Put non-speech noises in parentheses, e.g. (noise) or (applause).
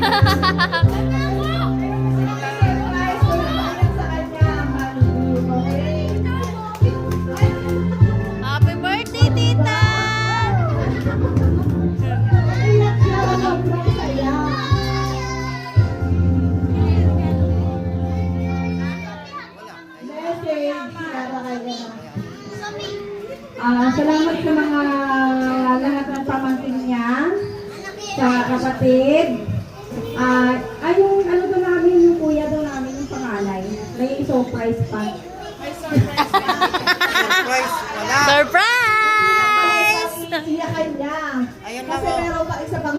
Happy birthday, tita! Ah, salamat sa mga lahat ng pamangkin niya, sa kapatid. Pangalay. May surprise pa. (laughs) Surprise! Wala! Surprise! Iyakan niya. Ayun lang Kasi oh.